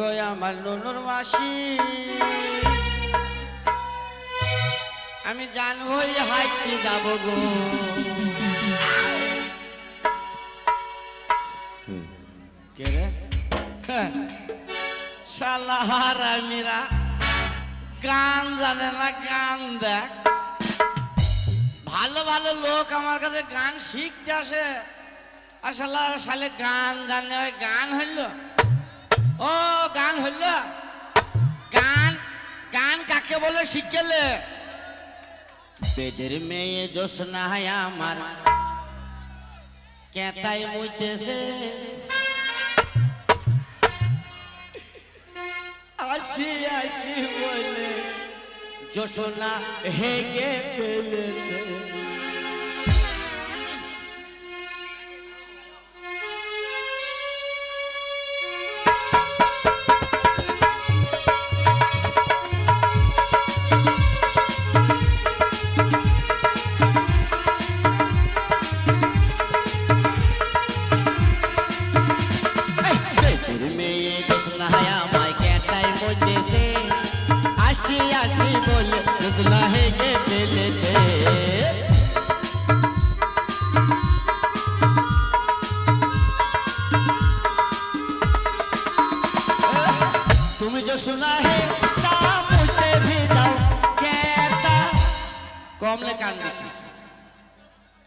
গো আমার নুনুর মাসি। আমি জানবই হাইতে যাব গো। কে রে? হ্যাঁ। শালা হারামিরা গান জানে না গান দেখ। ভালো ভালো লোক আমার কাছে গান শিখতে আসে। আর শালা শালে গান জানে ওই গান হইল। ও, গান হইল। গান গান কাকে বলে শিখেলে? বেদের মেয়ে জোসনা আমার। কেতাই মুইতেছে। আসি আসি বলে জোসনা হেগে ফেলেছে।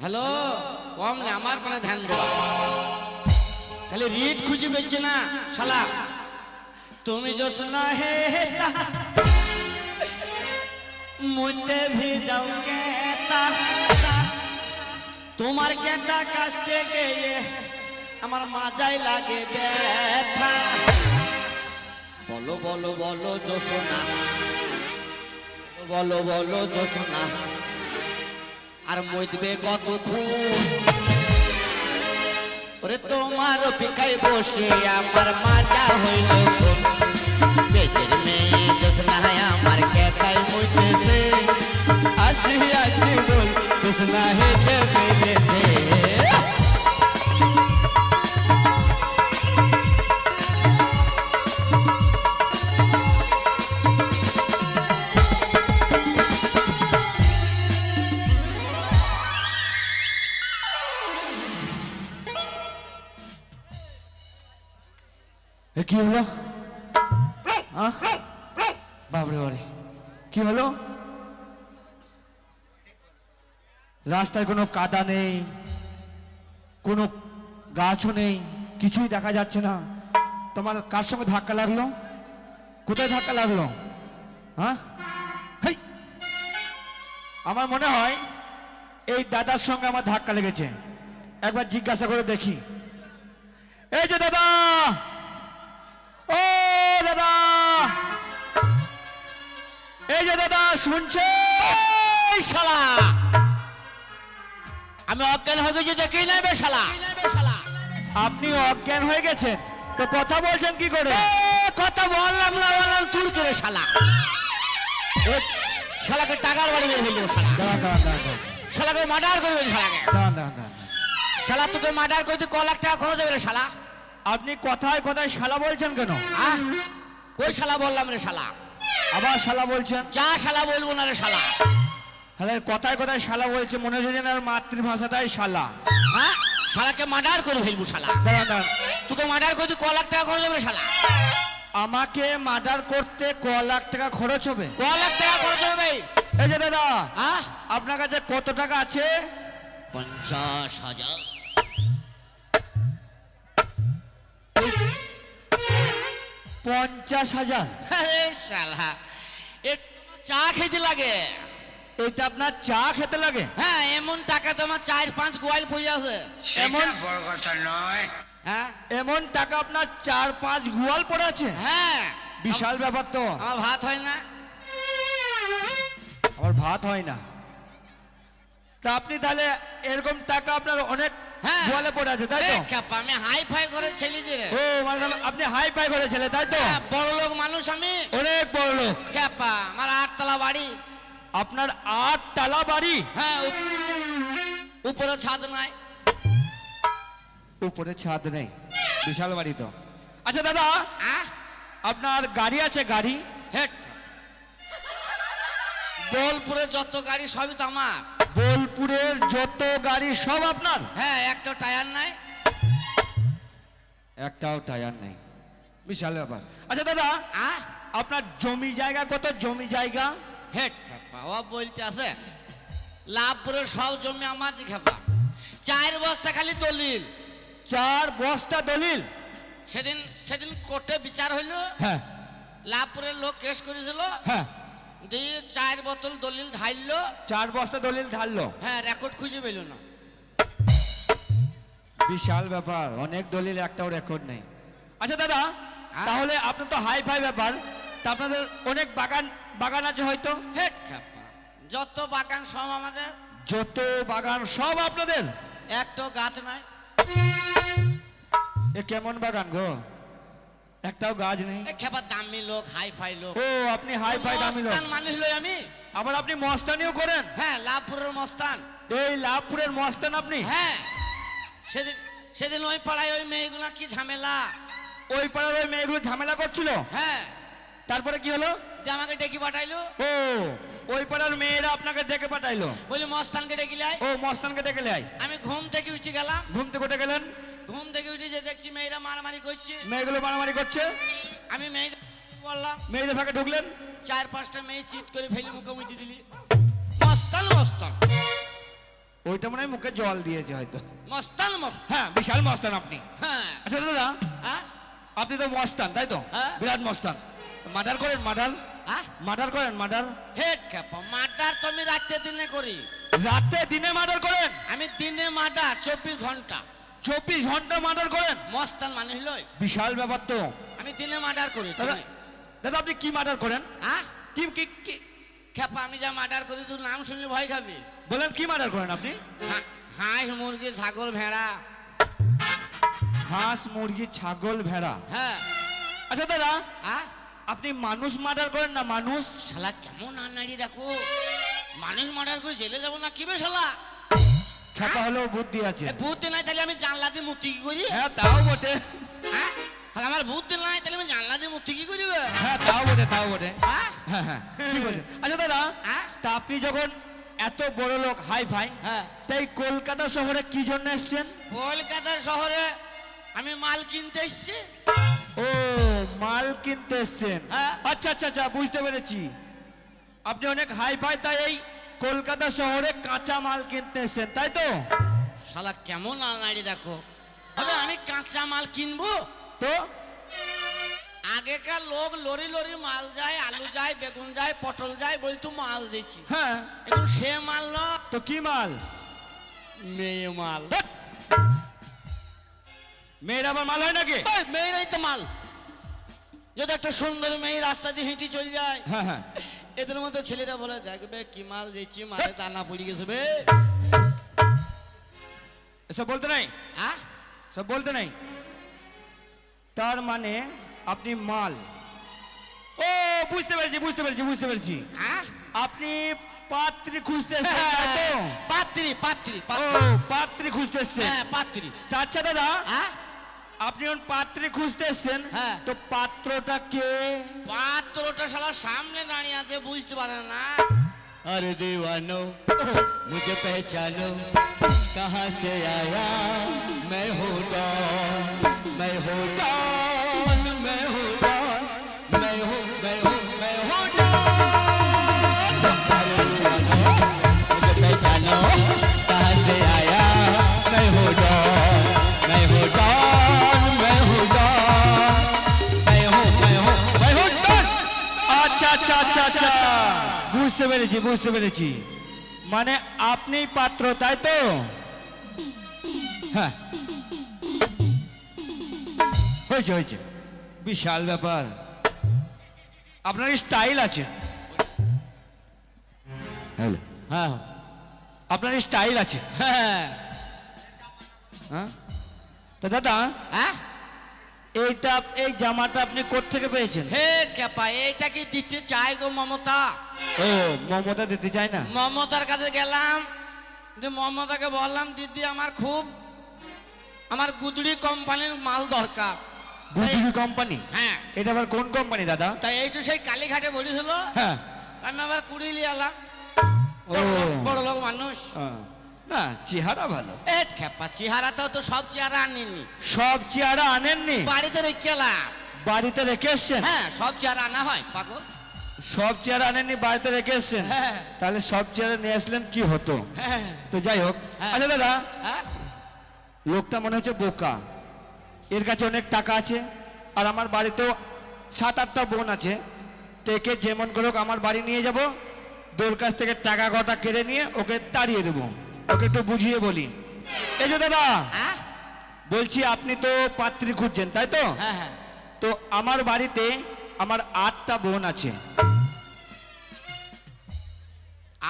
হ্যালো, কম না, আমার পানে ধ্যান দেওয়া তাহলে রিট খুঁজে পেয়েছে না সালা তুমি জোসনা হে মুতে ভি ভিজাও কেতা তোমার কেটা কাছ থেকে আমার মাজাই লাগে ব্যথা। বলো বলো বলো জোসনা। বলো বলো জোসনা। আর মইতবে কত খুন? তোমার পিকাই বসে আমার মাজা হইল। বেদের মেয়ে জোসনা আমার কেতাই মইতেছে। আসি আসি বল জোসনা হে ফেলেছে রাস্তায় কোনো কাদা নেই, কোনো গাছও নেই, কিছুই দেখা যাচ্ছে না। তোমার কার সঙ্গে ধাক্কা লাগল? কোথায় ধাক্কা লাগল? হ্যাঁ! আমার মনে হয় এই দাদার সঙ্গে আমার ধাক্কা লেগেছে। একবার জিজ্ঞাসা করে দেখি। এই যে দাদা! ও দাদা! এই যে দাদা, শুনছে? শালা! আমি অজ্ঞান হয়ে গেছি দেখি নাই বে শালা। আপনি অজ্ঞান হয়ে গেছেন। তো কথা বলছেন কি করে? কথা বললাম না বললাম তুর করে শালা। শালাকে টাকার বাড়ি মেরে ফেলব শালা। শালাকে মার্ডার করে ফেলব শালাকে। শালা তোকে মার্ডার করতে ক লাখ টাকা খরচ হবে শালা। আপনি কথায় কথায় শালা বলছেন কেন? আহ কই শালা বললাম রে শালা? আবার শালা বলছেন? যা শালা বলব না রে শালা। হ্যাঁ কথায় কথায় শালা বলছে মনে হচ্ছে যেন মাতৃভাষাটাই শালা। হ্যাঁ? শালাকে মার্ডার করে ফেলব শালা। দাঁড়ান দাঁড়ান তোকে মার্ডার করতে ক লাখ টাকা খরচ হবে শালা? আমাকে মার্ডার করতে ক লাখ টাকা খরচ হবে? ক লাখ টাকা খরচ হবে? এই যে দাদা হ্যাঁ? আপনার কাছে কত টাকা আছে? পঞ্চাশ হাজার। পঞ্চাশ হাজার। শালা এ চা খেতে লাগে। এটা আপনার চা খেতে লাগে? হ্যাঁ এমন টাকা তোমার চার পাঁচ গোয়াল পড়ে আছে। এমন বড় কথা নয়। হ্যাঁ? এমন টাকা আপনার চার পাঁচ গুয়াল পড়ে আছে? হ্যাঁ। বিশাল ব্যাপার তো। আমার ভাত হয় না। আমার ভাত হয় না। তা আপনি তাহলে এরকম টাকা আপনার অনেক হ্যাঁ। গোয়ালে পড়ে আছে তাই তো? আমি হাই ফাই করে ছেলে যে। ও মানে আপনি হাই ফাই করেছিলেন তাই তো? হ্যাঁ, বড় লোক মানুষ আমি। অনেক বড় লোক ক্যাপা আমার আটতলা বাড়ি। আপনার আট তালা বাড়ি। হ্যাঁ উপরে ছাদ নাই। উপরে ছাদ নেই। বিশাল বাড়ি তো। আচ্ছা দাদা আপনার গাড়ি আছে গাড়ি? হেট বোলপুরের যত গাড়ি সবই তো আমার। বোলপুরের যত গাড়ি সব আপনার? হ্যাঁ একটা টায়ার নাই। একটাও টায়ার নেই। বিশাল ব্যাপার। আচ্ছা দাদা আহ আপনার জমি জায়গা কত? জমি জায়গা? হেট খাপা ও বলতে আছে লাভপুরের সব জমি আমার দি খাপা। চার বস্তা খালি দলিল। চার বস্তা দলিল? সেদিন সেদিন কোর্টে বিচার হইল। হ্যাঁ। লাভপুরের লোক কেস করেছিল। হ্যাঁ। দিয়ে চার বোতল দলিল ঢাইলো চার বস্তা দলিল ঢাললো। হ্যাঁ রেকর্ড খুঁজে পেল না। বিশাল ব্যাপার অনেক দলিল একটাও রেকর্ড নেই। আচ্ছা দাদা? তাহলে আপনার তো হাই ফাই ব্যাপার। তা আপনাদের অনেক বাগান বাগান আছে হয়তো? হেট খাপা যত বাগান সব আমাদের। যত বাগান সব আপনাদের? একটা গাছ নাই। এ কেমন বাগান গো? একটাও গাছ নেই। খেপা দামি লোক হাই ফাই লোক। ও আপনি হাই ফাই দামি লোক। মস্তান মানুষ হলো আমি। আবার আপনি মস্তানিও করেন? হ্যাঁ লাভপুরের মস্তান। এই লাভপুরের মস্তান আপনি? হ্যাঁ। সেদিন সেদিন ওই পাড়ায় ওই মেয়েগুলা কি ঝামেলা? ওই পাড়ার ওই মেয়েগুলো ঝামেলা করছিল? হ্যাঁ। তারপরে কি হলো? যে আমাকে ডেকে পাঠাইলো। ও ওই পাড়ার মেয়েরা আপনাকে ডেকে পাঠাইলো। বলি মস্তানকে ডেকে লাই ও মস্তানকে ডেকে লাই আমি ঘুম থেকে উঠে গেলাম। ঘুম থেকে উঠে গেলেন? ঘুম থেকে উঠে যে দেখছি মেয়েরা মারামারি করছে। মেয়েগুলো মারামারি করছে? আমি মেয়েদের বললাম মেয়েদের ফাঁকে ঢুকলেন? চার পাঁচটা মেয়ে চিৎ করে ফেলে মুখে মুখে দিলি। মস্তান মস্তান। ওইটা মনে হয় মুখে জল দিয়েছে হয়তো। মস্তান মস্তান। হ্যাঁ বিশাল মস্তান আপনি। হ্যাঁ। আচ্ছা দাদা হ্যাঁ? আপনি তো মস্তান তাই তো? হ্যাঁ। বিরাট মস্তান। মার্ডার করেন মার্ডার। হ্যাঁ মার্ডার করেন মার্ডার। হেড খেপা মার্ডার তো আমি রাত্রে দিনে করি। রাতে দিনে মার্ডার করেন? আমি দিনে মার্ডার চব্বিশ ঘণ্টা। চব্বিশ ঘণ্টা মার্ডার করেন? মস্তান মানুষ লই। বিশাল ব্যাপার তো। আমি দিনে মার্ডার করি দাদা দাদা আপনি কি মার্ডার করেন? হ্যাঁ কি কি কি? খেপা আমি যা মার্ডার করি তুই নাম শুনলে ভয় খাবি। বলেন কি মার্ডার করেন আপনি? হাঁস মুরগি ছাগল ভেড়া। হাঁস মুরগি ছাগল ভেড়া। হ্যাঁ। আচ্ছা দাদা হ্যাঁ আপনি মানুষ মার্ডার করেন না মানুষ শালা কেমন আনাড়ি দেখো? মানুষ মার্ডার করে জেলে যাব না কি বে শালা? খেপা হলেও বুদ্ধি আছে। বুদ্ধি নাই তাহলে আমি জানলা দিয়ে মুক্তি কি করি? হ্যাঁ তাও বটে। হ্যাঁ? আমার বুদ্ধি নাই তাহলে আমি জানলা দিয়ে মুক্তি কি করি হ্যাঁ তাও বটে তাও বটে। হ্যাঁ? হ্যাঁ হ্যাঁ ঠিক বলছেন আচ্ছা দাদা হ্যাঁ? তা আপনি যখন এত বড় লোক হাই ফাই হ্যাঁ। তাই কলকাতা শহরে কি জন্য এসছেন? কলকাতার শহরে আমি মাল কিনতে এসছি। ও মাল কিনতে এসছেন। আচ্ছা আচ্ছা আচ্ছা বুঝতে পেরেছি। আপনি অনেক হাই ফাই তাই এই কলকাতা শহরে কাঁচা মাল কিনতে এসছেন তাই তো? শালা কেমন আনাড়ি দেখো। হবে আমি কাঁচা মাল কিনবো? তো? আগেকার লোক লরি লরি মাল যায় আলু যায় বেগুন যায় পটল যায় বলতো মাল দিচ্ছি হ্যাঁ। এখন সে মাল না। তো কি মাল? মেয়ে মাল। মেয়ের আবার মাল হয় নাকি? মেয়েরাই তো মাল। যদি একটা সুন্দর মেয়ে রাস্তা দিয়ে হেঁটে চলে যায় হ্যাঁ হ্যাঁ। এদের মধ্যে ছেলেরা বলে দেখবে কি মাল দিচ্ছি মালে দানা পড়ে গেছে বে। এসব বলতে নাই? আহ সব বলতে নাই? তার মানে আপনি মাল। ও বুঝতে পেরেছি বুঝতে পেরেছি বুঝতে পেরেছি। আপনি পাত্রী খুঁজতে তাই তো? পাত্রী পাত্রী ও পাত্রী। পাত্রী খুঁজতে এসছেন। হ্যাঁ পাত্রী। আচ্ছা দাদা আহ আপনি যখন পাত্রী খুঁজতে এসছেন হ্যাঁ। তো পাত্রটা কে পাত্রটা শালা সামনে দাঁড়িয়ে আছে বুঝতে পারে না अरे दीवानो मुझे पहचानो कहाँ से आया मैं हूँ डॉन আচ্ছা আচ্ছা আচ্ছা আচ্ছা। বুঝতে পেরেছি বুঝতে পেরেছি। মানে আপনি পাত্র তাই তো? হ্যাঁ। হয়েছে হয়েছে। বিশাল ব্যাপার। আপনার স্টাইল আছে। হ্যালো। হ্যাঁ। আপনার স্টাইল আছে। হ্যাঁ। হ্যাঁ। তো দাদা হ্যাঁ? এইটা এই জামাটা আপনি কোত্থেকে পেয়েছেন? হে কেপা এইটা কি দিতে চাই গো মমতা? ও মমতা দিতে চাই না? মমতার কাছে গেলাম যে মমতাকে বললাম দিদি আমার খুব আমার গুদড়ি কোম্পানির মাল দরকার। গুজরি কোম্পানি? হ্যাঁ। এটা আবার কোন কোম্পানি দাদা? তাই এই তো সেই কালীঘাটে বলেছিল। হ্যাঁ। আমি আবার কুড়ি নিয়ে এলাম। ও। বড় লোক মানুষ। আহ, না চেহারা ভালো। এ খেপা চেহারাটাও তো সব চেহারা আনিনি সব চেহারা আনেননি? বাড়িতে রেখে এলাম বাড়িতে রেখে এসছেন? হ্যাঁ সব চেহারা আনা হয় পাগল। সব চেহারা আনেননি বাড়িতে রেখে এসছেন? হ্যাঁ। তাহলে সব চেহারা নিয়ে আসলেন কি হতো? হ্যাঁ। তো যাই হোক। হ্যাঁ। আচ্ছা দাদা। হ্যাঁ? লোকটা মনে হচ্ছে বোকা। এর কাছে অনেক টাকা আছে আর আমার বাড়িতেও সাত আটটা বোন আছে। তো যেমন করে হোক আমার বাড়ি নিয়ে যাব দোর কাছ থেকে টাকা কটা কেড়ে নিয়ে ওকে তাড়িয়ে দেবো। ওকে একটু বুঝিয়ে বলি। এই যে দাদা হ্যাঁ? বলছি আপনি তো পাত্রী খুঁজছেন তাই তো? হ্যাঁ হ্যাঁ। তো আমার বাড়িতে আমার আটটা বোন আছে।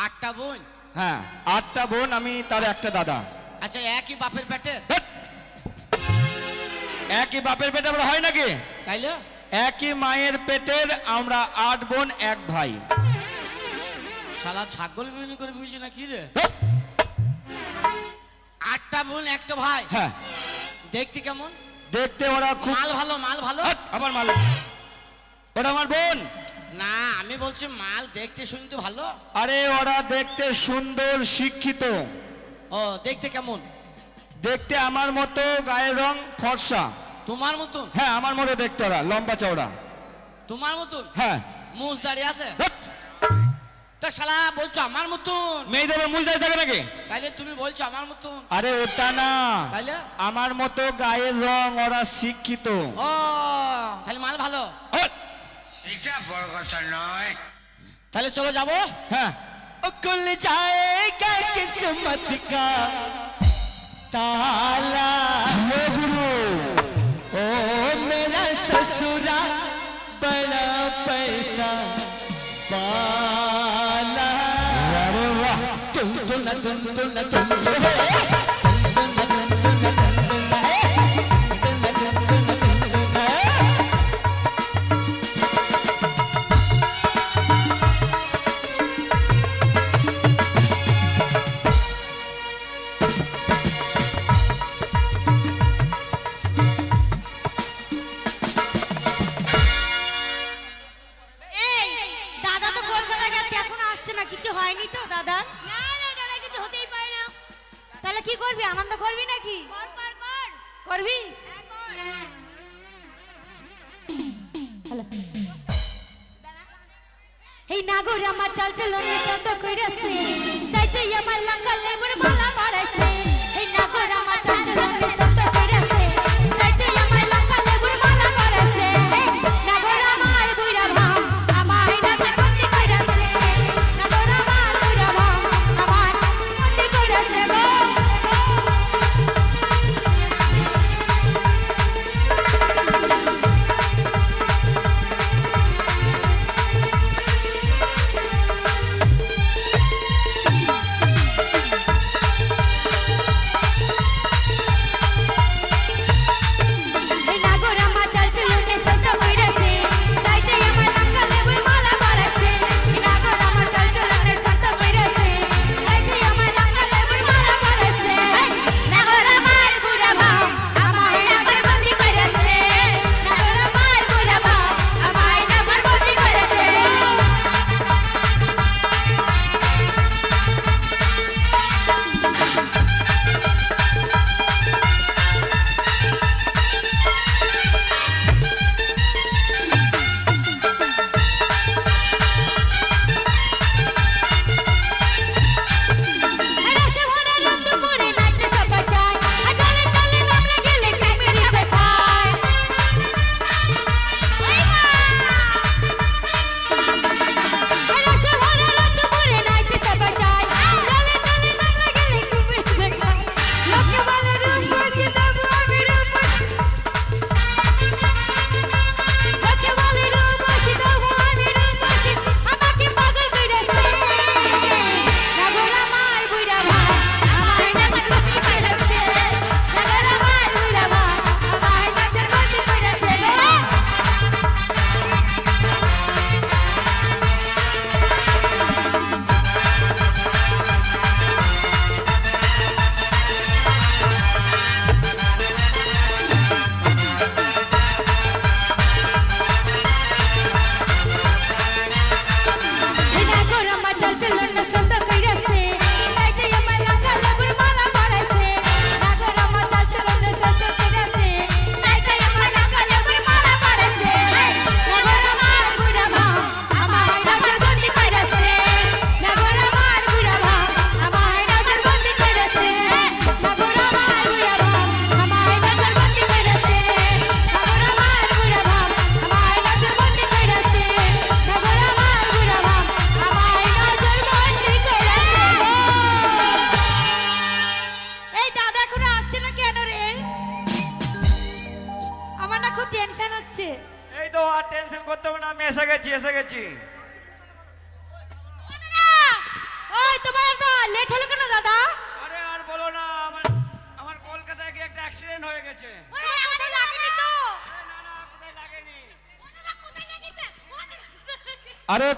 আটটা বোন? হ্যাঁ আটটা বোন আমি তার একটা দাদা। আচ্ছা একই বাপের পেটে? একই বাপের পেটে আমরা হয় নাকি? তাইলে? একই মায়ের পেটের আমরা আট বোন এক ভাই। শালা ছাগল বিক্রি করে বুঝছি না কি রে। আটটা বোন একটা ভাই। হ্যাঁ। দেখতে কেমন? দেখতে ওরা খুব মাল ভালো মাল ভালো? ধ্যাৎ, আমার মাল। ওরা আমার বোন। না আমি বলছি মাল দেখতে শুনতে ভালো। আরে ওরা দেখতে সুন্দর শিক্ষিত। ও দেখতে কেমন? দেখতে আমার মতো গায়ের রং ফর্সা। তোমার মতন? হ্যাঁ আমার মতো দেখতে ওরা লম্বা চওড়া। তোমার মতন? হ্যাঁ। মুজ দাঁড়িয়ে আছে? ধ্যাৎ। তা শালা বলছো আমার মতন মেয়েদের মুজদাই থাকে নাকি তাইলে তুমি বলছো আমার মতন আরে ওটা না তাইলে আমার মতো গায়ের রং ওরা শিক্ষিত ও তাহলে মাল ভালো ধ্যাৎ। এটা বড় কথা নয় তাহলে চলো যাবো হ্যাঁ खुल जाएगा किस्मत का ताला হে গুরু ओ मेरा ससुरा बड़ा पैसा वाला تن تن تن এই নাগরে আমার চাল চলনে শব্দ কইরাছে, তাই আমার লঙ্কা মোর মালা মারাইছে এই নাগরে আমার চাল চলনে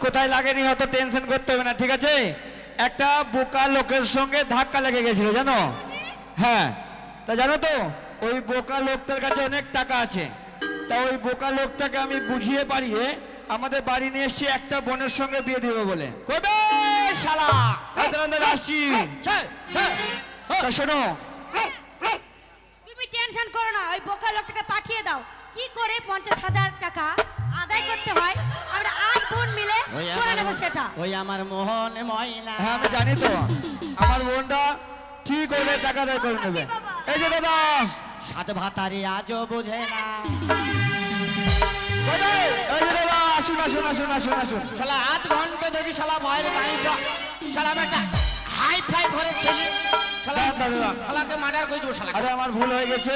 কোথায় লাগেনি অত টেনশন করতে হবে না ঠিক আছে? একটা বোকা লোকের সঙ্গে ধাক্কা লেগে গেছিল জানো? হ্যাঁ তা জানো তো ওই বোকা লোকটার কাছে অনেক টাকা আছে। তা ওই বোকা লোকটাকে আমি বুঝিয়ে পারিয়ে আমাদের বাড়ি নিয়ে এসছি একটা বোনের সঙ্গে বিয়ে দিবে বলে। কবে শালা? দাঁড়ান, আসছি। ছে, তা শোনো। তুমি টেনশন করো না ওই বোকা লোকটাকে পাঠিয়ে দাও। কি করে পঞ্চাশ হাজার টাকা আদায় করতে হয়? আমরা আট বোন মিলে ওই করে নেব সেটা। ওই আমার মোহন ময়না। হ্যাঁ আমি জানি তো। আমার বোনটা ঠিক হলে টাকা আদায় করে নেবে। এই যে দাদা। সাত ভাতারি আজও বোঝে না। আসুন আসুন আসুন আসুন আসুন। শালা আধ ঘণ্টা ধরে শালা বাইরে দাঁড়িয়ে শালা আমি একটা হাই ফাই ঘরের ছেলে। দাঁড়ান। শালাকে মার্ডার করে দেবো শালা আরে আমার ভুল হয়ে গেছে।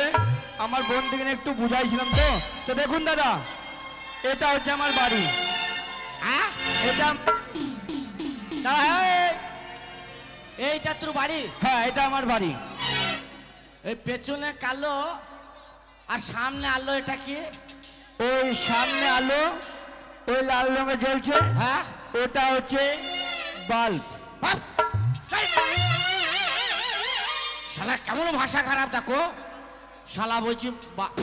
আমার বোন থেকে একটু বুঝাইছিলাম তো। তো দেখুন দাদা এটা হচ্ছে আমার বাড়ি। হ্যাঁ? এটা। এইটা তোর বাড়ি? হ্যাঁ এটা আমার বাড়ি। এই পেছনে কালো আর সামনে আলো এটা কি? ওই সামনে আলো ওই লাল রঙে জ্বলছে। হ্যাঁ? ওটা হচ্ছে বাল্ব? শালা কেমন ভাষা খারাপ দেখো? শালা বলছি বা-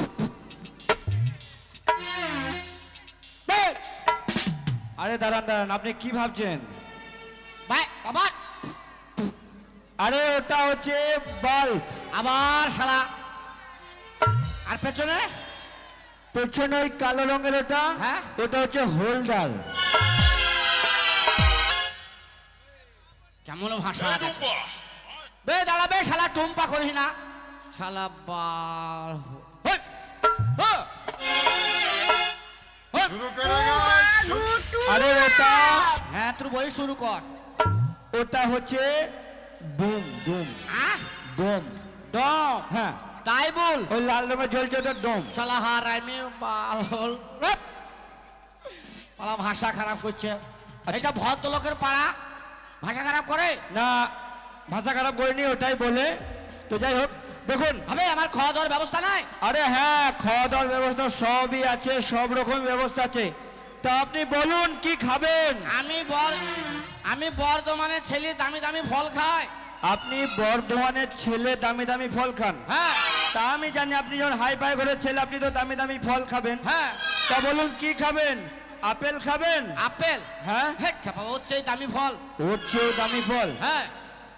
আরে দাঁড়ান দাঁড়ান আপনি কি ভাবছেন? ভাই আরে ওটা হচ্ছে বাল্ব আবার শালা। আর পেছনে? পেছনে ওই কালো রঙের ওটা হ্যাঁ? ওটা হচ্ছে হোল্ডার কেমন ভাষা। বে দাঁড়াবে শালা টুম্পা করিস না। শালা বার হ্যাঁ! হ্যাঁ! আরে ওটা হ্যাঁ তোর বই শুরু কর। ওটা হচ্ছে ডুম ডুম আহ! ডোম ডম হ্যাঁ। তাই বল। ওই লাল রঙের জ্বলছে ওটা ডোম শালা হার আমি বাল পালা ভাষা খারাপ করছে। এটা ভদ্রলোকের পাড়া। ভাষা খারাপ করে? না। ভাষা খারাপ করিনি ওটাই বলে। তো যাই হোক দেখুন। হবে আমার খাওয়া দাওয়ার ব্যবস্থা নাই? আরে হ্যাঁ খাওয়া দাওয়ার ব্যবস্থা সবই আছে সব রকম ব্যবস্থা আছে। তা আপনি বলুন কি খাবেন? আমি বর আমি বর্ধমানের ছেলে দামি দামি ফল খাই। আপনি বর্ধমানের ছেলে দামি দামি ফল খান। হ্যাঁ। তা আমি জানি আপনি যখন হাই ফাই ঘরের ছেলে আপনি তো দামি দামি ফল খাবেন। হ্যাঁ। তা বলুন কি খাবেন? আপেল খাবেন? আপেল? হ্যাঁ। হ্যাঁ খাব হচ্ছে দামি ফল। ওর দামি ফল? হ্যাঁ।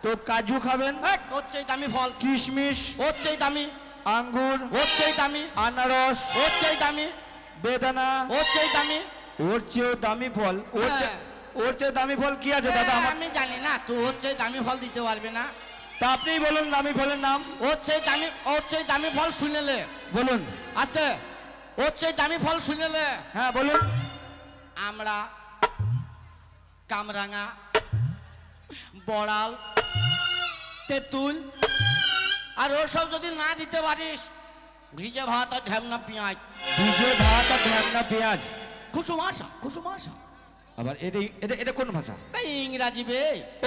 তো কাজু খাবেন? হ্যাঁ হচ্ছে দামি ফল। কিশমিশ হচ্ছে দামি। আঙ্গুর হচ্ছে দামি। আনারস হচ্ছে দামি। বেদানা। হচ্ছে দামি। ওর চেয়েও দামি ফল। ওর চেয়ে হ্যাঁ। ওর চেয়ে দামি ফল কি আছে দাদা হ্যাঁ, আমি জানি না তুই হচ্ছে দামি ফল দিতে পারবে না। তা আপনিই বলুন দামি ফলের নাম। হচ্ছে দামি হচ্ছে দামি ফল শুনেলে বলুন। আস্তে। হচ্ছে দামি ফল শুনেলে হ্যাঁ বলুন। আমরা কামরাঙা বড়াল তেঁতুল। আর ওসব যদি না দিতে পারিস ভিজে ভাত আর ঢ্যামনা পেঁয়াজ। ভিজে ভাত আর ঢ্যাংনা পেঁয়াজ। কুসুম আসা কুসুম আসা আবার এটা এটা এটা কোন ভাষা? ইংরাজি বে।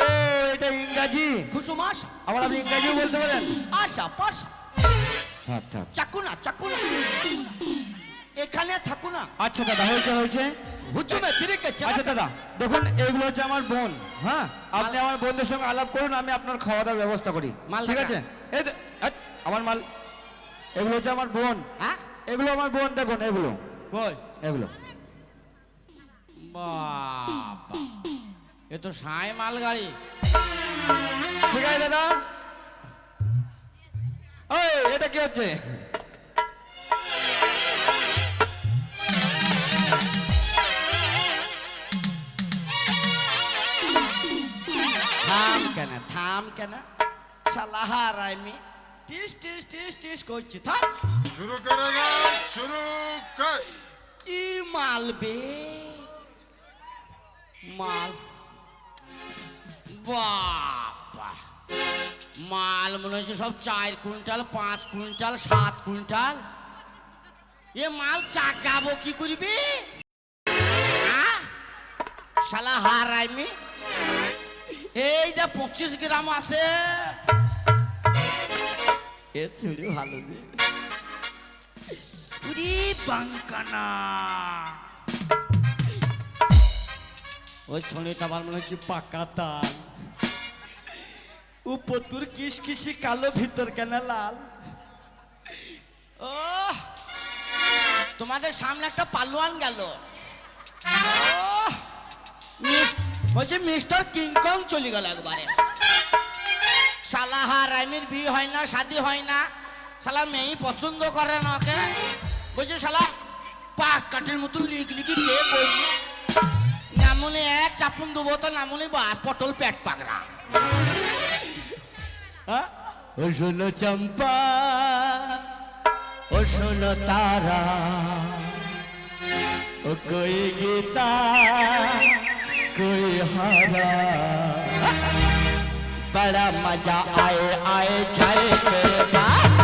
ও এটা ইংরাজি। কুসুম আসা আবার আপনি ইংরাজিও বলতে পারেন। আশা পাশা। থাক থাক। চাকুনা চাকুনা এখানে থাকো না। আচ্ছা দাদা হয়েছে হয়েছে। হুজুমে ফিরে কে আচ্ছা দাদা দেখুন এইগুলো হচ্ছে আমার বোন হ্যাঁ? আপনি আমার বোনদের সঙ্গে আলাপ করুন আমি আপনার খাওয়া দাওয়ার ব্যবস্থা করি। মাল ঠিক আছে? এই আমার মাল এগুলো হচ্ছে আমার বোন। হ্যাঁ? এগুলো আমার বোন দেখুন এগুলো। কই? এগুলো। বাবা এ তো সাই মাল গাড়ি। ঠিক আছে দাদা? ওই এটা কি হচ্ছে? কেন থাম কেন। সালাহার আমি টিস টিস টিস টিস করছি থাম। শুরু করেগা শুরু কর। কি মালবে মাল। বাবা। মাল মনে হচ্ছে সব চার কুইন্টাল পাঁচ কুইন্টাল সাত কুইন্টাল। এ মাল চাকাবো কি করবি? শালা হার আইমি এই যে পঁচিশ গ্রাম আছে। এ ছুরি ভালো যে উরি বাঙ্কানা ওই ছড়িটা আমার মনে হচ্ছে পাকা তাল। উপতুর কিস কিসি কালো, ভিতর কেন লাল? ও তোমাদের সামনে একটা পালোয়ান গেল। বলছে মিস্টার কিংকং চলে গেল একবারে। সালাহা রাইমির বিয়ে হয় না, শাদি হয় না। শালা মেয়েই পছন্দ করে না ওকে। বলছে শালা? পাক কাঠের মতো লিখ লিখি কে বললি নামুনি এক চাপুন দেবো তো নামুনি বাস পটল পেট পাকড়া হ্যাঁ? ও শোনো চম্পা, ও শোনো তারা, ও কই গীতা। कोई हारा। बड़ा मजा आए आए जाए मेरे पास